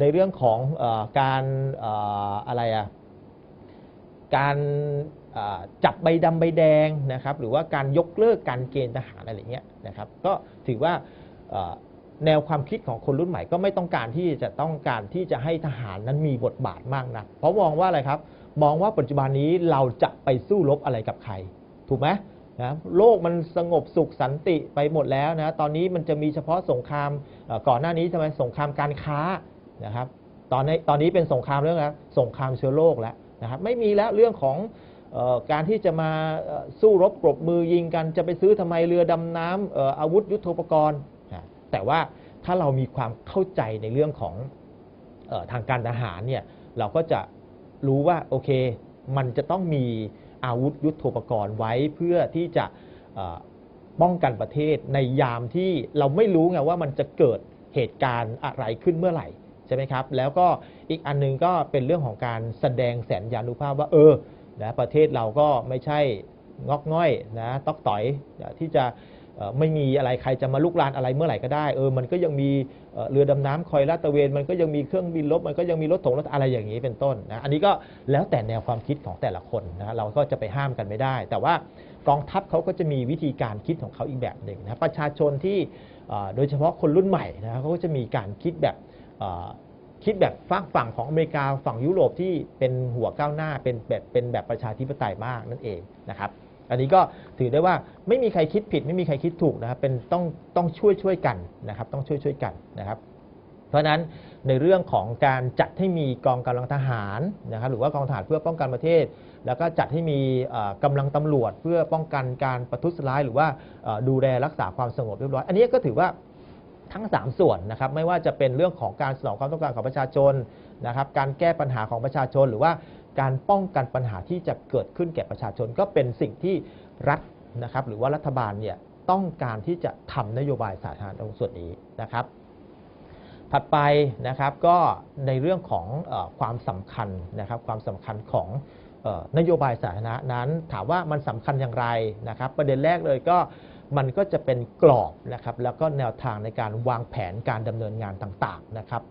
ในเรื่องของอการออะไรอะการจับใบดำใบแดงนะครับ หรือว่าการยกเลิกการเกณฑ์ทหารอะไรเงี้ยนะครับ ก็ถือว่าแนวความคิดของคนรุ่นใหม่ก็ไม่ต้องการที่จะต้องการที่จะให้ทหารนั้นมีบทบาทมากนะเพราะมองว่าอะไรครับ มองว่าปัจจุบันนี้เราจะไปสู้รบอะไรกับใคร ถูกไหมนะโลกมันสงบสุขสันติไปหมดแล้วนะ ตอนนี้มันจะมีเฉพาะสงครามก่อนหน้านี้ใช่ไมสงครามการค้า นะครับตอนนี้ตอนนี้เป็นสงครามเรื่องอะไรสงครามเชื้อโรคแล้วนะครับไม่มีแล้วเรื่องของออการที่จะมาสู้รบปรบมือยิงกัน จะไปซื้อทำไมเรือดำน้ำเอ่ออาวุธยุโทโธปกรณ์นะแต่ว่าถ้าเรามีความเข้าใจในเรื่องของออทางการทหารเนี่ยเราก็จะรู้ว่าโอเค มันจะต้องมีอาวุธยุโทโธปกรณ์ไว้เพื่อที่จะป้องกันประเทศในยามที่เราไม่รู้ไงว่ามันจะเกิดเหตุการณ์อะไรขึ้นเมื่อไหร่ ใช่ไหมครับ แล้วก็อีกอันหนึงก็เป็นเรื่องของการแสดงแสนยานุภาพว่าเออนะประเทศเราก็ไม่ใช่งอกง่อยนะตอกต่อยที่จะไม่มีอะไรใครจะมาลุกลานอะไรเมื่อไหร่ก็ได้เออมันก็ยังมีเรือดำน้ำคอยลาดตระเวน มันก็ยังมีเครื่องบินรบมันก็ยังมีรถถงรถอะไรอย่างนี้เป็นต้นนะอันนี้ก็แล้วแต่แนวความคิดของแต่ละคนนะเราก็จะไปห้ามกันไม่ได้ แต่ว่ากองทัพเขาก็จะมีวิธีการคิดของเขาอีกแบบหนึ่งนะประชาชนที่โดยเฉพาะคนรุ่นใหม่นะเขาก็จะมีการคิดแบบ คิดแบบฝั่งฝั่งของอเมริกาฝั่งยุโรปที่เป็นหัวก้าวหน้าเป็นแบบเป็นแบบประชาธิปไตยมากนั่นเองนะครับ อันนี้ก็ถือได้ว่าไม่มีใครคิดผิด ไม่มีใครคิดถูกนะครับเป็นต้องต้องช่วยช่วยกันนะครับ ต้องช่วยช่วยกันนะครับเพราะฉะนั้นในเรื่องของการจัดให้มีกองกำลังทหารนะครับหรือว่ากองทหารเพื่อป้องกันประเทศ แล้วก็จัดให้มีเอ่อกำลังตำรวจเพื่อป้องกันการประทุษร้าย หรือว่าดูแลรักษาความสงบเรียบร้อย อันนี้ก็ถือว่า ทั้ง 3 ส่วนนะครับไม่ว่าจะเป็นเรื่องของการสนองความต้องการของประชาชนนะครับการแก้ปัญหาของประชาชน หรือว่าการป้องกันปัญหาที่จะเกิดขึ้นแก่ประชาชน ก็เป็นสิ่งที่รัฐนะครับหรือว่ารัฐบาลเนี่ยต้องการที่จะทำนโยบายสาธารณะตรงส่วนนี้นะครับ ถัดไปนะครับก็ในเรื่องของอความสำคัญนะครับความสำคัญของอนโยบายสาธารณะนั้น ถามว่ามันสำคัญอย่างไรนะครับ ประเด็นแรกเลยก็ มันก็จะเป็นกรอบนะครับแล้วก็แนวทางในการวางแผนการดำเนินงานต่างๆนะครับ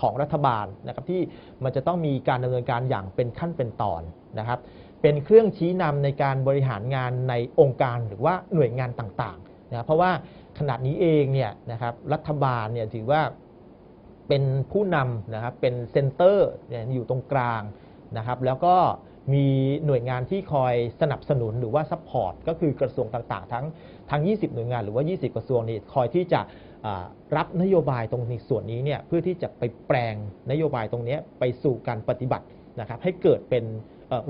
ของรัฐบาลนะครับที่มันจะต้องมีการดำเนินการอย่างเป็นขั้นเป็นตอนนะครับ เป็นเครื่องชี้นำในการบริหารงานในองค์การหรือว่าหน่วยงานต่างๆนะเพราะว่าขณะนี้เองเนี่ยนะครับรัฐบาลเนี่ยถือว่าเป็นผู้นำนะครับเป็นเซ็นเตอร์อยู่ตรงกลางนะครับแล้วก็มีหน่วยงานที่คอยสนับสนุนหรือว่าซัพพอร์ตก็คือกระทรวงต่างๆ ทั้ง ทั้ง 20 หน่วยงานหรือว่า 20 กระทรวงนี่คอยที่จะรับนโยบายตรงในส่วนนี้เนี่ยเพื่อที่จะไปแปลงนโยบายตรงนี้ไปสู่การปฏิบัตินะครับให้เกิดเป็น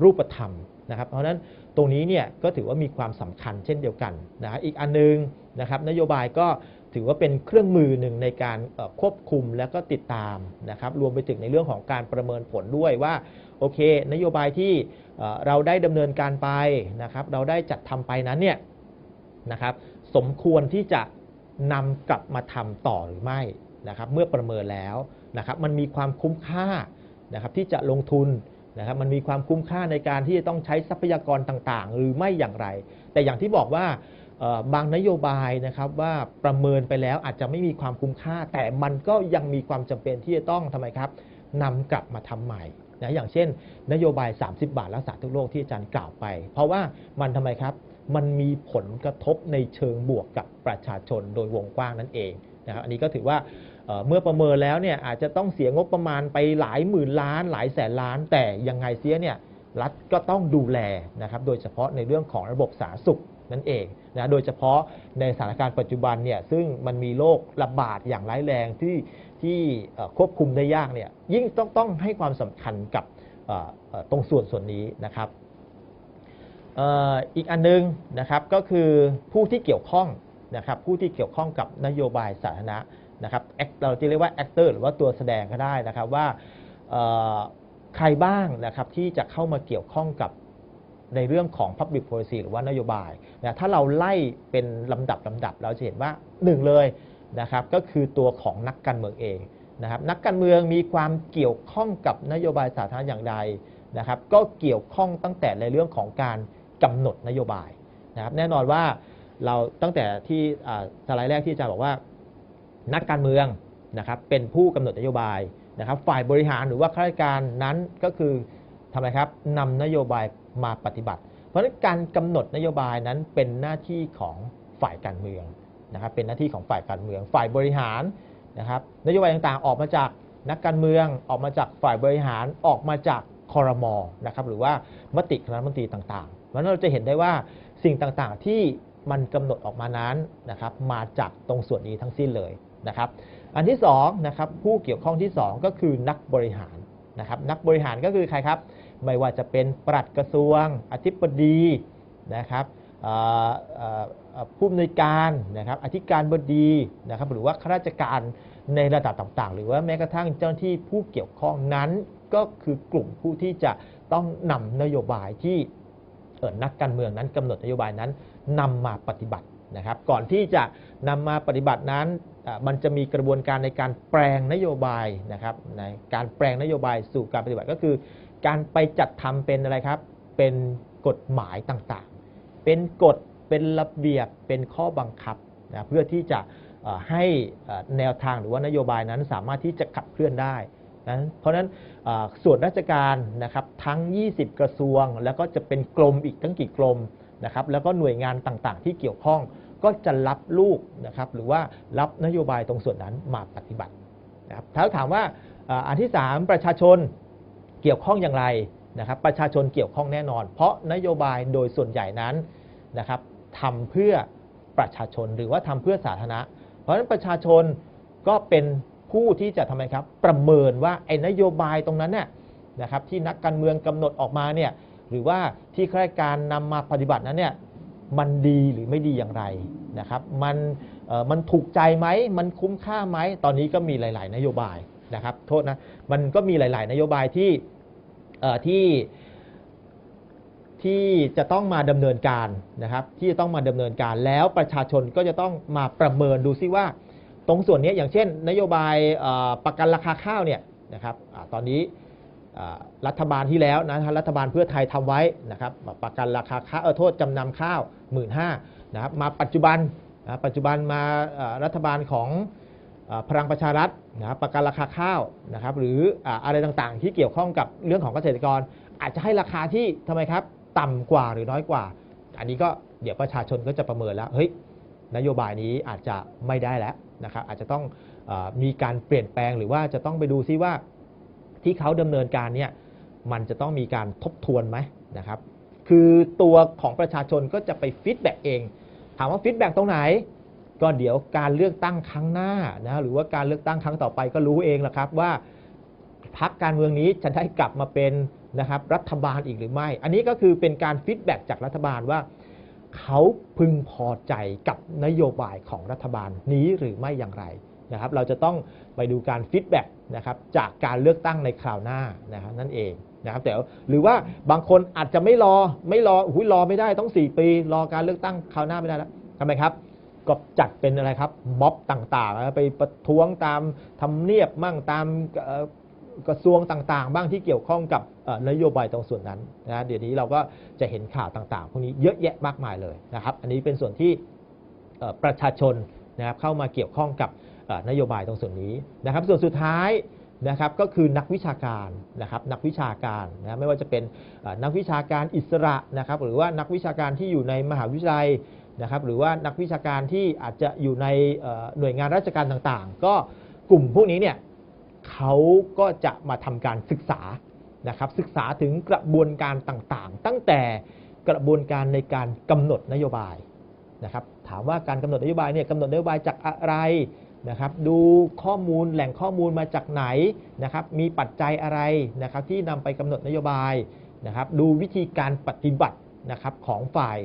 รูปธรรมนะครับเพราะฉะนั้นตรงนี้เนี่ยก็ถือว่ามีความสำคัญเช่นเดียวกันนะอีกอันนึงนะครับนโยบายก็ถือว่าเป็นเครื่องมือหนึ่งในการควบคุมและก็ติดตามนะครับรวมไปถึงในเรื่องของการประเมินผลด้วยว่าโอเค นโยบายที่เอ่อเราได้ดำเนินการไปนะครับเราได้จัดทำไปนั้นเนี่ย นะครับ สมควรที่จะนำกลับมาทำต่อหรือไม่นะครับ เมื่อประเมินแล้วนะครับมันมีความคุ้มค่านะครับที่จะลงทุนนะครับมันมีความคุ้มค่าในการที่จะต้องใช้ทรัพยากรต่างๆ หรือไม่อย่างไร แต่อย่างที่บอกว่าบางนโยบายนะครับว่าประเมินไปแล้วอาจจะไม่มีความคุ้มค่า แต่มันก็ยังมีความจำเป็นที่จะต้องทำไมครับนำกลับมาทำใหม่นะอย่างเช่น นโยบาย 30 บาทรักษาทุกโรคที่อาจารย์กล่าวไป เพราะว่ามันทำไมครับ มันมีผลกระทบในเชิงบวกกับประชาชนโดยวงกว้างนั่นเองนะครับอันนี้ก็ถือว่าเมื่อประเมินแล้วเนี่ยอาจจะต้องเสียงบประมาณไปหลายหมื่นล้าน หลายแสนล้าน แต่ยังไงเสียเนี่ยรัฐก็ต้องดูแลนะครับโดยเฉพาะในเรื่องของระบบสาธารณสุขนั่นเองนะโดยเฉพาะในสถานการณ์ปัจจุบันเนี่ยซึ่งมันมีโรคระบาดอย่างร้ายแรงที่ที่ควบคุมได้ยากเนี่ยยิ่งต้องต้องให้ความสำคัญกับตรงส่วนส่วนนี้นะครับ อีกอันนึงนะครับก็คือผู้ที่เกี่ยวข้องนะครับผู้ที่เกี่ยวข้องกับนโยบายสาธารณะนะครับเราจะเรียกว่า actor หรือว่าตัวแสดงก็ได้นะครับว่าใครบ้างนะครับที่จะเข้ามาเกี่ยวข้องกับในเรื่องของ public policy หรือว่านโยบายนะถ้าเราไล่เป็นลำดับลำดับ เราจะเห็นว่าหนึ่งเลยนะครับก็คือตัวของนักการเมืองเองนะครับนักการเมืองมีความเกี่ยวข้องกับนโยบายสาธารณะอย่างใดนะครับก็เกี่ยวข้องตั้งแต่ในเรื่องของการ กำหนดนโยบายนะครับแน่นอนว่าเราตั้งแต่ที่สไลด์แรกที่อาจารย์บอกว่า นักการเมืองนะครับเป็นผู้กำหนดนโยบายนะครับฝ่ายบริหารหรือว่าข้าราชการนั้นก็คือทำไมครับนำนโยบายมาปฏิบัติ เพราะฉะนั้นการกำหนดนโยบายนั้นเป็นหน้าที่ของฝ่ายการเมืองนะครับเป็นหน้าที่ของฝ่ายการเมือง ฝ่ายบริหารนะครับนโยบายต่างๆ ออกมาจากนักการเมืองออกมาจากฝ่ายบริหารออกมาจากคอรมอนะครับหรือว่ามติคณะมนตรีต่าง เพราะนั้นเราจะเห็นได้ว่าสิ่งต่างๆที่มันกำหนดออกมานั้นนะครับมาจากตรงส่วนนี้ทั้งสิ้นเลยนะครับ อันที่2นะครับผู้เกี่ยวข้องที่ 2 ก็คือนักบริหารนะครับนักบริหารก็คือใครครับ ไม่ว่าจะเป็นปลัดกระทรวง อธิบดีนะครับผู้อำนวยการนะครับอธิการบดีนะครับหรือว่าข้าราชการในระดับต่างๆ หรือว่าแม้กระทั่งเจ้าหน้าที่ผู้เกี่ยวข้องนั้นก็คือกลุ่มผู้ที่จะต้องนำนโยบายที่ นักการเมืองนั้นกำหนดนโยบายนั้นนำมาปฏิบัตินะครับ ก่อนที่จะนำมาปฏิบัตินั้นมันจะมีกระบวนการในการแปลงนโยบายนะครับในการแปลงนโยบายสู่การปฏิบัติก็คือ การไปจัดทำเป็นอะไรครับ เป็นกฎหมายต่างๆ เป็นกฎเป็นระเบียบเป็นข้อบังคับนะเพื่อที่จะให้แนวทางหรือว่านโยบายนั้นสามารถที่จะขับเคลื่อนได้ นะเพราะฉะนั้นส่วนราชการนะครับทั้ง 20 กระทรวง แล้วก็จะเป็นกรมอีกทั้งกี่กรมนะครับแล้วก็หน่วยงานต่างๆ ที่เกี่ยวข้องก็จะรับลูกนะครับหรือว่ารับนโยบายตรงส่วนนั้นมาปฏิบัตินะครับถ้าถามว่าอันที่ 3 ประชาชนเกี่ยวข้องอย่างไรนะครับประชาชนเกี่ยวข้องแน่นอน เพราะนโยบายโดยส่วนใหญ่นั้นนะครับทำเพื่อประชาชนหรือว่าทำเพื่อสาธารณะ เพราะฉะนั้นประชาชนก็เป็น ผู้ที่จะทำไมครับ ประเมินว่าไอ้นโยบายตรงนั้นเนี่ยนะครับที่นักการเมืองกำหนดออกมาเนี่ยหรือว่าที่ข้าราชการนำมาปฏิบัตินั้นเนี่ยมันดีหรือไม่ดีอย่างไรนะครับมันเอ่อมันถูกใจไหมมันคุ้มค่าไหมตอนนี้ก็มีหลาย ๆ นโยบายนะครับโทษนะมันก็มีหลาย ๆ นโยบายที่เอ่อที่ที่จะต้องมาดำเนินการนะครับที่จะต้องมาดำเนินการแล้วประชาชนก็จะต้องมาประเมินดูซิว่า ตรงส่วนนี้อย่างเช่น นโยบายประกันราคาข้าวเนี่ยนะครับอตอนนี้รัฐบาลที่แล้วนะรัฐบาลเพื่อไทยทำไว้นะครับประกันราคาข้าวเออโทษจำนำข้าว1 5ื่นนะครับมาปัจจุบันนะปัจจุบันมารัฐบาลของอพลังประชารัฐนะครับประกันราคาข้าวนะครับหรืออ่าอะไรต่างๆ ที่เกี่ยวข้องกับเรื่องของเกษตรกร อาจจะให้ราคาที่ทำไมครับต่ำกว่าหรือน้อยกว่า อันนี้ก็เดี๋ยวประชาชนก็จะประเมินแล้วเฮ้ยนโยบายนี้อาจจะไม่ได้แล้ว นะครับอาจจะต้องอมีการเปลี่ยนแปลงหรือว่าจะต้องไปดูซิว่าที่เขาดำเนินการเนี่ยมันจะต้องมีการทบทวนไหมนะครับคือตัวของประชาชนก็จะไปฟีดแบ็กเอง ถามว่าฟีดแบ็กตรงไหน ก็เดี๋ยวการเลือกตั้งครั้งหน้านะหรือว่าการเลือกตั้งครั้งต่อไปก็รู้เองแหละครับว่าพรรคการเมืองนี้จะได้กลับมาเป็นนะครับรัฐบาลอีกหรือไม่ อันนี้ก็คือเป็นการฟีดแบ็กจากรัฐบาลว่า เขาพึงพอใจกับนโยบายของรัฐบาลนี้หรือไม่อย่างไรนะครับ เราจะต้องไปดูการฟีดแบ็กนะครับจากการเลือกตั้งในคราวหน้านะครับนั่นเองนะครับแต่หรือว่าบางคนอาจจะไม่รอไม่รออุ้ยรอไม่ได้ต้อง 4 ปี รอการเลือกตั้งคราวหน้าไม่ได้แล้วทำไมครับ ก็จัดเป็นอะไรครับม็อบต่างๆ ไปประท้วงตามทำเนียบมั่งตาม กระทรวงต่างๆ บ้างที่เกี่ยวข้องกับนโยบายตรงส่วนนั้นนะเดี๋ยวนี้เราก็จะเห็นข่าวต่างๆ พวกนี้เยอะแยะมากมายเลยนะครับ อันนี้เป็นส่วนที่ประชาชนนะครับเข้ามาเกี่ยวข้องกับนโยบายตรงส่วนนี้นะครับ ส่วนสุดท้ายนะครับก็คือนักวิชาการนะครับนักวิชาการนะไม่ว่าจะเป็นนักวิชาการอิสระนะครับหรือว่านักวิชาการที่อยู่ในมหาวิทยาลัยนะครับหรือว่านักวิชาการที่อาจจะอยู่ในหน่วยงานราชการต่างๆ ก็กลุ่มพวกนี้เนี่ย เขาก็จะมาทำการศึกษานะครับศึกษาถึงกระบวนการต่างๆ ตั้งแต่กระบวนการในการกำหนดนโยบายนะครับถามว่าการกำหนดนโยบายเนี่ยกำหนดนโยบายจากอะไรนะครับดูข้อมูลแหล่งข้อมูลมาจากไหนนะครับมีปัจจัยอะไรนะครับที่นำไปกำหนดนโยบายนะครับดูวิธีการปฏิบัตินะครับของฝ่าย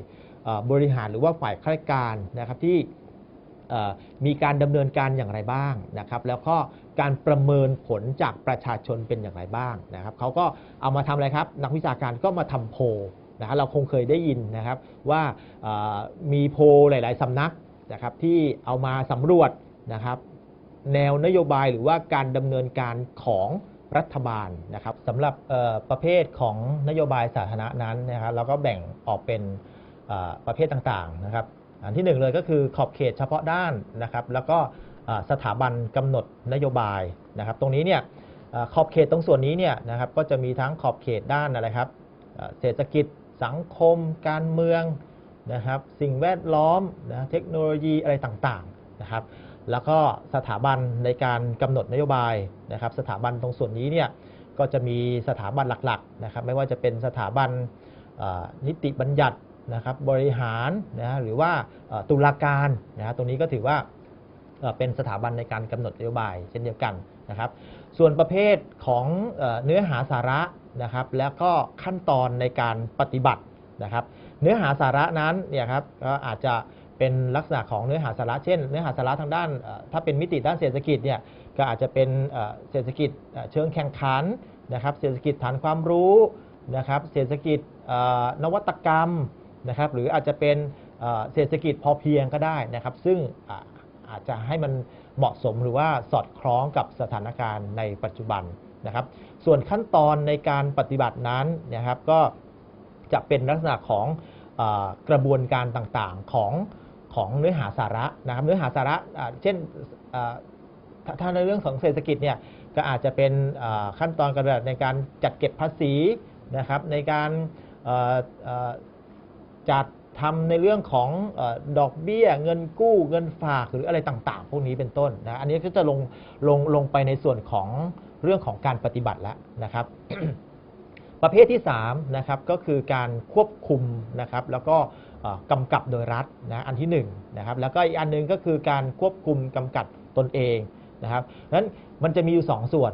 บริหารหรือว่าฝ่ายข้าราชการนะครับที่ มีการดำเนินการอย่างไรบ้างนะครับแล้วก็การประเมินผลจากประชาชนเป็นอย่างไรบ้างนะครับเขาก็เอามาทำอะไรครับ นักวิชาการก็มาทำโพนะครับเราคงเคยได้ยินนะครับว่ามีโพหลาย ๆสำนักนะครับที่เอามาสำรวจนะครับแนวนโยบายหรือว่าการดำเนินการของรัฐบาลนะครับสำหรับประเภทของนโยบายสาธารณะนั้นนะครับเราก็แบ่งออกเป็นประเภทต่างๆนะครับ อันที่หนึ่งเลยก็คือขอบเขตเฉพาะด้านนะครับ แล้วก็สถาบันกำหนดนโยบายนะครับ ตรงนี้เนี่ยขอบเขตตรงส่วนนี้เนี่ยนะครับก็จะมีทั้งขอบเขตด้านอะไรครับเศรษฐกิจสังคม การเมืองนะครับ สิ่งแวดล้อมนะเทคโนโลยีอะไรต่างๆนะครับ แล้วก็สถาบันในการกำหนดนโยบายนะครับ สถาบันตรงส่วนนี้เนี่ยก็จะมีสถาบันหลักๆนะครับ ไม่ว่าจะเป็นสถาบันนิติบัญญัติ นะครับบริหารนะหรือว่าตุลาการนะฮะตรงนี้ก็ถือว่าเป็นสถาบันในการกำหนดนโยบายเช่นเดียวกันนะครับ ส่วนประเภทของเนื้อหาสาระนะครับ แล้วก็ขั้นตอนในการปฏิบัตินะครับ เนื้อหาสาระนั้นเนี่ยครับก็อาจจะเป็นลักษณะของเนื้อหาสาระเช่น เนื้อหาสาระทางด้าน ถ้าเป็นมิติด้านเศรษฐกิจเนี่ยก็อาจจะเป็นเศรษฐกิจเชิงแข่งขันนะครับ เศรษฐกิจฐานความรู้นะครับ เศรษฐกิจนวัตกรรม นะครับหรืออาจจะเป็นเศรษฐกิจพอเพียงก็ได้นะครับ ซึ่งอาจจะให้มันเหมาะสมหรือว่าสอดคล้องกับสถานการณ์ในปัจจุบันนะครับ ส่วนขั้นตอนในการปฏิบัตินั้นนะครับก็จะเป็นลักษณะของอกระบวนการต่างๆของของเนื้อหาสาระนะครับ เนื้อหาสาระเช่นถ้าในเรื่องของเศรษฐกิจเนี่ยก็อาจจะเป็นขั้นตอนการปฏิบัติในการจัดเก็บภาษีนะครับ ในการ จัดทำในเรื่องของอดอกเบี้ย เงินกู้เงินฝากหรืออะไรต่างๆ พวกนี้เป็นต้นนะอันนี้ก็จะลงลงลงไปในส่วนของเรื่องของการปฏิบัติแล้วนะครับ ประเภทที่3นะครับก็คือการควบคุมนะครับแล้วก็กำกับโดยรัฐนะอันที่1นนะครับแล้วก็อีกอันหนึงก็คือการควบคุมกำกับตนเองนะครับนั้นมันจะมีอยู่2ส่วน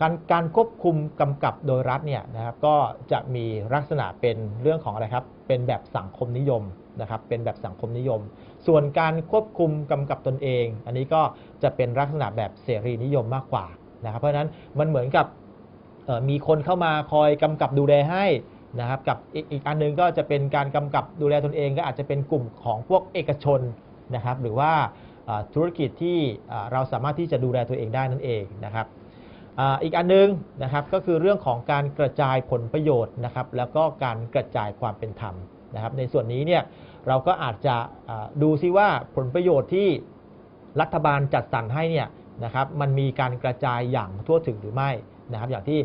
การการควบคุมกำกับโดยรัฐเนี่ยนะครับก็จะมีลักษณะเป็นเรื่องของอะไรครับ เป็นแบบสังคมนิยมนะครับ เป็นแบบสังคมนิยม ส่วนการควบคุมกำกับตนเอง อันนี้ก็จะเป็นลักษณะแบบเสรีนิยมมากกว่านะครับ เพราะฉะนั้นมันเหมือนกับมีคนเข้ามาคอยกำกับดูแลให้นะครับ กับอีกอีกอันหนึงก็จะเป็นการกำกับดูแลตนเอง ก็อาจจะเป็นกลุ่มของพวกเอกชนนะครับ หรือว่าธุรกิจที่เราสามารถที่จะดูแลตัวเองได้นั่นเองนะครับ อีกอันหนึงนะครับก็คือเรื่องของการกระจายผลประโยชน์นะครับ แล้วก็การกระจายความเป็นธรรมนะครับ ในส่วนนี้เนี่ยเราก็อาจจะดูซิว่าผลประโยชน์ที่รัฐบาลจัดสรรให้เนี่ยนะครับมันมีการกระจายอย่างทั่วถึงหรือไม่นะครับ อย่างที่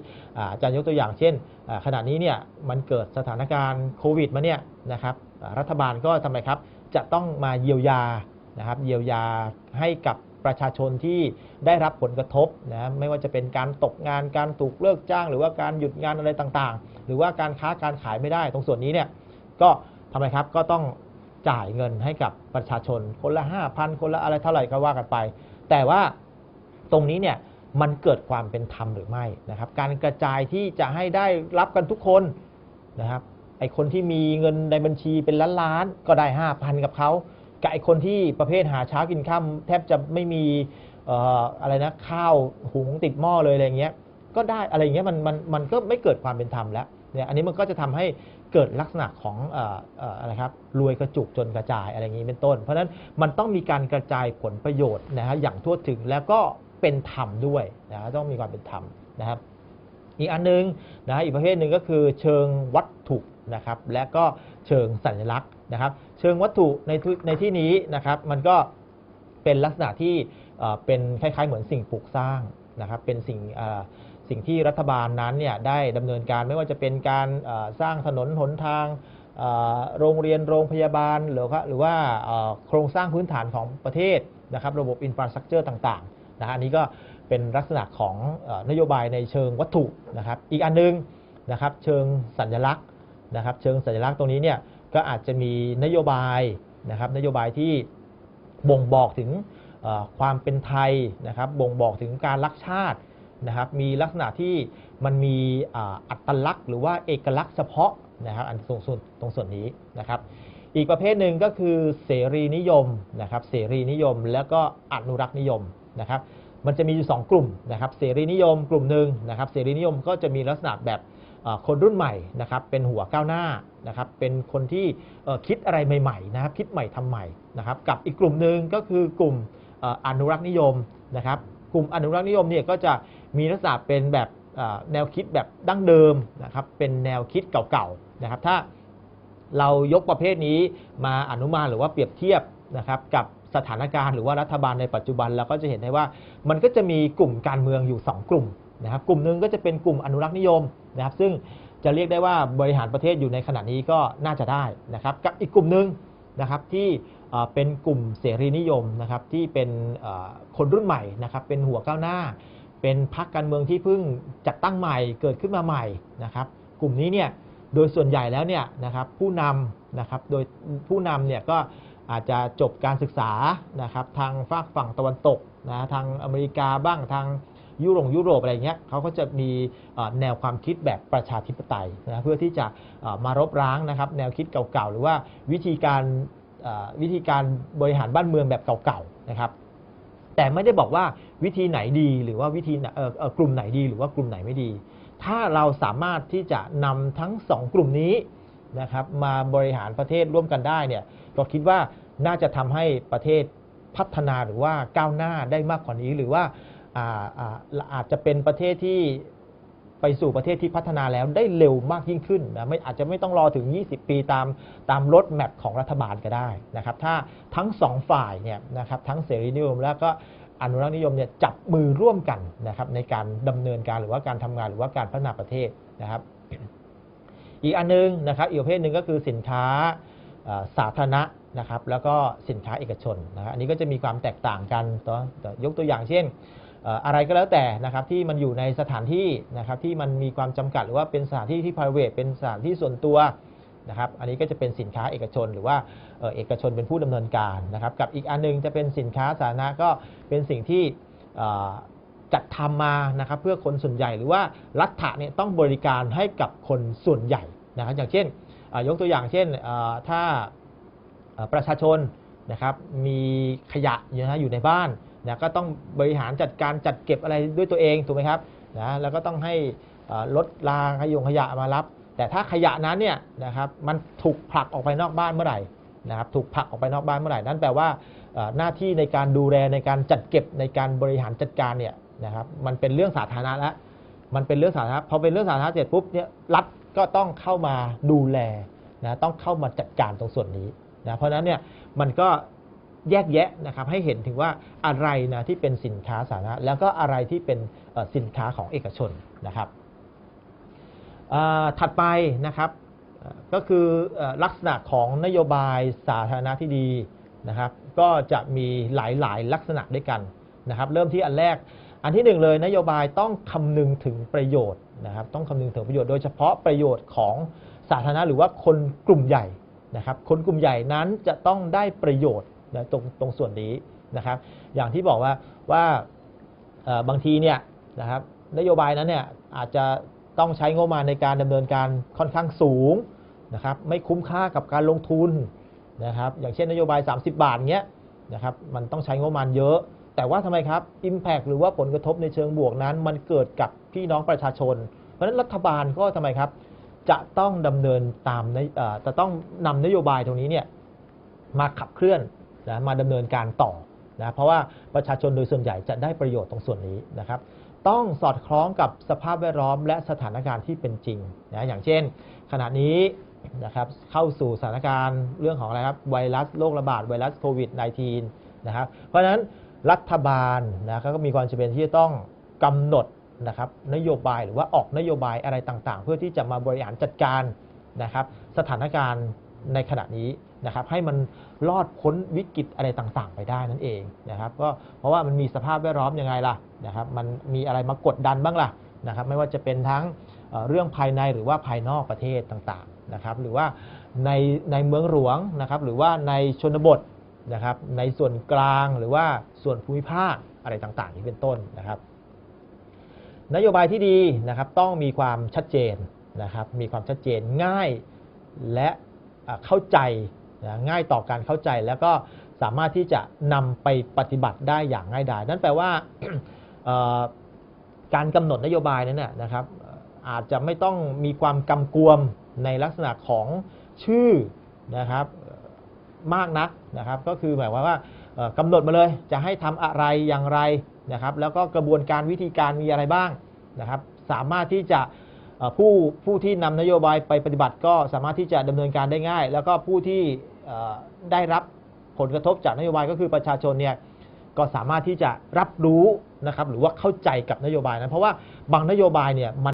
อาจารย์ยกตัวอย่างเช่น ขณะนี้เนี่ยมันเกิดสถานการณ์โควิดมาเนี่ยนะครับรัฐบาลก็ทำไมครับจะต้องมาเยียวยานะครับเยียวยาให้กับ ประชาชนที่ได้รับผลกระทบนะไม่ว่าจะเป็นการตกงานการถูกเลิกจ้าง หรือว่าการหยุดงานอะไรต่างๆ หรือว่าการค้าการขายไม่ได้ ตรงส่วนนี้เนี่ยก็ทำไมครับก็ต้องจ่ายเงินให้กับประชาชนคนละ 5,000 คนละอะไรเท่าไหร่ก็ว่ากันไป แต่ว่าตรงนี้เนี่ยมันเกิดความเป็นธรรมหรือไม่นะครับ การกระจายที่จะให้ได้รับกันทุกคนนะครับไอคนที่มีเงินในบัญชีเป็นล้านล้านๆก็ได้ 5,000 กับเขา กับไอคนที่ประเภทหาเช้ากินข้าแทบจะไม่มีอะไรนะข้าวหุงติดหม้อเลยอะไรเงี้ยก็ได้อะไรเงี้ยมันมันมันก็ไม่เกิดความเป็นธรรมแล้วเนี่ยอันนี้มันก็จะทำให้เกิดลักษณะของอะไรครับรวยกระจุกจนกระจายอะไรอย่างนี้เป็นต้น เพราะฉะนั้นมันต้องมีการกระจายผลประโยชน์นะฮะอย่างทั่วถึงแล้วก็เป็นธรรมด้วยนะฮะต้องมีความเป็นธรรมนะครับอีกอันหนึงนะฮะอีกประเภทหนึ่งก็คือเชิงวัตถุนะครับและก็เชิงสัญลักษณ์ นะครับ เชิงวัตถุในที่ในที่นี้นะครับ มันก็เป็นลักษณะที่เป็นคล้ายๆ เหมือนสิ่งปลูกสร้างนะครับ เป็นสิ่งสิ่งที่รัฐบาลนั้นเนี่ยได้ดำเนินการไม่ว่าจะเป็นการสร้างถนนหนทางโรงเรียนโรงพยาบาลหรือว่าหรือว่าโครงสร้างพื้นฐานของประเทศนะครับ ระบบอินฟราสตรักเจอร์ต่างๆนะฮะอันนี้ก็เป็นลักษณะของอนโยบายในเชิงวัตถุนะครับ อีกอันหนึงนะครับ เชิงสัญลักษณ์นะครับ เชิงสัญลักษณ์ตรงนี้เนี่ย ก็อาจจะมีนโยบายนะครับนโยบายที่บ่งบอกถึงความเป็นไทยนะครับบ่งบอกถึงการรักชาตินะครับมีลักษณะที่มันมีอัตลักษณ์ หรือว่าเอกลักษณ์เฉพาะนะครับอันตรงส่วนตรงส่วนนี้นะครับอีกประเภทหนึ่งก็คือเสรีนิยมนะครับเสรีนิยม แล้วก็อนุรักษ์นิยมนะครับมันจะมีอยู่ 2 กลุ่มนะครับเสรีนิยมกลุ่มหนึ่งนะครับเสรีนิยมก็จะมีลักษณะแบบ คนรุ่นใหม่นะครับเป็นหัวก้าวหน้านะครับเป็นคนที่คิดอะไรใหม่ๆนะครับคิดใหม่ทำใหม่นะครับกับอีกกลุ่มหนึ่งก็คือกลุ่มอนุรักษ์นิยมนะครับกลุ่มอนุรักษ์นิยมเนี่ยก็จะมีลักษณะเป็นแบบแนวคิดแบบดั้งเดิมนะครับเป็นแนวคิดเก่าๆนะครับถ้าเรายกประเภทนี้มาอนุมานหรือว่าเปรียบเทียบนะครับกับสถานการณ์หรือว่ารัฐบาลในปัจจุบันเราก็จะเห็นได้ว่ามันก็จะมีกลุ่มการเมืองอยู่ 2 กลุ่ม นะครับกลุ่มหนึ่งก็จะเป็นกลุ่มอนุรักษ์นิยมนะครับ ซึ่งจะเรียกได้ว่าบริหารประเทศอยู่ในขณะนี้ก็น่าจะได้นะครับ กับอีกกลุ่มหนึ่งนะครับที่เป็นกลุ่มเสรีนิยมนะครับที่เป็นคนรุ่นใหม่นะครับ เป็นหัวก้าวหน้า เป็นพรรคการเมืองที่เพิ่งจัดตั้งใหม่เกิดขึ้นมาใหม่นะครับ กลุ่มนี้เนี่ยโดยส่วนใหญ่แล้วเนี่ยนะครับผู้นำนะครับโดยผู้นำเนี่ยก็อาจจะจบการศึกษานะครับทางฝากฝั่งตะวันตกนะทางอเมริกาบ้างทาง ยุโรปยุโรปอะไรเงี้ยเขาก็จะมีแนวความคิดแบบประชาธิปไตยนะเพื่อที่จะมารบร้างนะครับแนวคิดเก่าๆ หรือว่าวิธีการวิธีการบริหารบ้านเมืองแบบเก่าๆนะครับแต่ไม่ได้บอกว่าวิธีไหนดีหรือว่าวิธีกลุ่มไหนดีหรือว่ากลุ่มไหนไม่ดี ถ้าเราสามารถที่จะนำทั้งสองกลุ่มนี้นะครับมาบริหารประเทศร่วมกันได้เนี่ยก็คิดว่าน่าจะทำให้ประเทศพัฒนาหรือว่าก้าวหน้าได้มากกว่านี้หรือว่า อาอาอาจจะเป็นประเทศที่ไปสู่ประเทศที่พัฒนาแล้วได้เร็วมากยิ่งขึ้นนะไม่อาจจะไม่ต้องรอถึง 20 ปีตามตามรถแมพของรัฐบาลก็ได้นะครับ ถ้าทั้งสองฝ่ายเนี่ยนะครับทั้งเสรีนิยมแล้วก็อนุรักษ์นิยมเนี่ยจับมือร่วมกันนะครับในการดำเนินการหรือว่าการทำงานหรือว่าการพัฒนาประเทศนะครับ อีกอันนึงนะครับอีกประเภทหนึ่งก็คือสินค้าสาธารณะนะครับ แล้วก็สินค้าเอกชนนะครับอันนี้ก็จะมีความแตกต่างกันตัวยกตัวอย่างเช่น อะไรก็แล้วแต่นะครับที่มันอยู่ในสถานที่นะครับที่มันมีความจำกัดหรือว่าเป็นสถานที่ที่ private เป็นสถานที่ส่วนตัวนะครับอันนี้ก็จะเป็นสินค้าเอกชนหรือว่าเอกชนเป็นผู้ดำเนินการนะครับกับอีกอันนึงจะเป็นสินค้าสาธารณะก็เป็นสิ่งที่จัดทำมานะครับเพื่อคนส่วนใหญ่หรือว่ารัฐะเนี่ยต้องบริการให้กับคนส่วนใหญ่นะครับอย่างเช่นยกตัวอย่างเช่นถ้าประชาชนนะครับมีขยะอยู่นะอยู่ในบ้าน นะก็ต้องบริหารจัดการจัดเก็บอะไรด้วยตัวเองถูกไหมครับนะแล้วก็ต้องให้รถลาขยงขยะมารับ แต่ถ้าขยะนั้นเนี่ยนะครับมันถูกผลักออกไปนอกบ้านเมื่อไหร่นะครับถูกผลักออกไปนอกบ้านเมื่อไหร่นั่นแปลว่าหน้าที่ในการดูแลในการจัดเก็บในการบริหารจัดการเนี่ยนะครับมันเป็นเรื่องสาธารณะแล้วมันเป็นเรื่องสาธารณะพอเป็นเรื่องสาธารณะเสร็จปุ๊บเนี่ยรัฐก็ต้องเข้ามาดูแลนะต้องเข้ามาจัดการตรงส่วนนี้นะเพราะนั้นเนี่ยมันก็ แยกแยะนะครับให้เห็นถึงว่าอะไรนะที่เป็นสินค้าสาธารณะแล้วก็อะไรที่เป็นสินค้าของเอกชนนะครับถัดไปนะครับก็คือเอ่อลักษณะของนโยบายสาธารณะที่ดีนะครับก็จะมีหลายๆ ลักษณะด้วยกันนะครับเริ่มที่อันแรกอันที่หนึ่งเลยนโยบายต้องคำนึงถึงประโยชน์นะครับต้องคำนึงถึงประโยชน์โดยเฉพาะประโยชน์ของสาธารณะหรือว่าคนกลุ่มใหญ่นะครับคนกลุ่มใหญ่นั้นจะต้องได้ประโยชน์ นะตรงตรงส่วนนี้นะครับ อย่างที่บอกว่าว่าบางทีเนี่ยนะครับนโยบายนั้นเนี่ยอาจจะต้องใช้งบประมาณในการดำเนินการค่อนข้างสูงนะครับไม่คุ้มค่ากับการลงทุนนะครับอย่างเช่นนโยบาย 30 บาทเงี้ยนะครับมันต้องใช้งบประมาณเยอะ แต่ว่าทำไมครับ Impact หรือว่าผลกระทบในเชิงบวกนั้น มันเกิดกับพี่น้องประชาชน เพราะฉะนั้นรัฐบาลก็ทำไมครับ จะต้องดำเนินตามนจะต้องนำนโยบายตรงนี้เนี่ยมาขับเคลื่อน นะมาดำเนินการต่อนะเพราะว่าประชาชนโดยส่วนใหญ่จะได้ประโยชน์ตรงส่วนนี้นะครับ ต้องสอดคล้องกับสภาพแวดล้อมและสถานการณ์ที่เป็นจริงนะอย่างเช่น ขณะนี้นะครับเข้าสู่สถานการณ์เรื่องของอะไรครับไวรัสโรคระบาดไวรัสโควิด -19 นะครับเพราะฉะนั้นรัฐบาลนะครับก็มีความจำเป็นที่จะต้องกำหนดนะครับนโยบายหรือว่าออกนโยบายอะไรต่างๆ เพื่อที่จะมาบริหารจัดการนะครับสถานการณ์ ในขณะนี้นะครับให้มันรอดพ้นวิกฤตอะไรต่างๆ ไปได้นั่นเองนะครับก็เพราะว่ามันมีสภาพแวดล้อมยังไงล่ะนะครับมันมีอะไรมากดดันบ้างล่ะนะครับไม่ว่าจะเป็นทั้งเรื่องภายในหรือว่าภายนอกประเทศต่างๆนะครับหรือว่าในในเมืองหลวงนะครับหรือว่าในชนบทนะครับในส่วนกลางหรือว่าส่วนภูมิภาคอะไรต่างๆนี้เป็นต้นนะครับ นโยบายที่ดีนะครับต้องมีความชัดเจนนะครับมีความชัดเจนง่ายและ เข้าใจง่ายต่อการเข้าใจแล้วก็สามารถที่จะนำไปปฏิบัติได้อย่างง่ายดายนั่นแปลว่าการกำหนดนโยบายนั้นนะนะครับ อาจจะไม่ต้องมีความกำกวมในลักษณะของชื่อนะครับมากนักนะครับ ก็คือหมายความว่ากำหนดมาเลยจะให้ทำอะไรอย่างไรนะครับ แล้วก็กระบวนการวิธีการมีอะไรบ้างนะครับ สามารถที่จะ ผู้ผู้ที่นำนโยบายไปปฏิบัติก็สามารถที่จะดำเนินการได้ง่าย แล้วก็ผู้ที่ได้รับผลกระทบจากนโยบายก็คือประชาชนเนี่ยก็สามารถที่จะรับรู้นะครับหรือว่าเข้าใจกับนโยบายนั้นเพราะว่าบางนโยบายเนี่ยมัน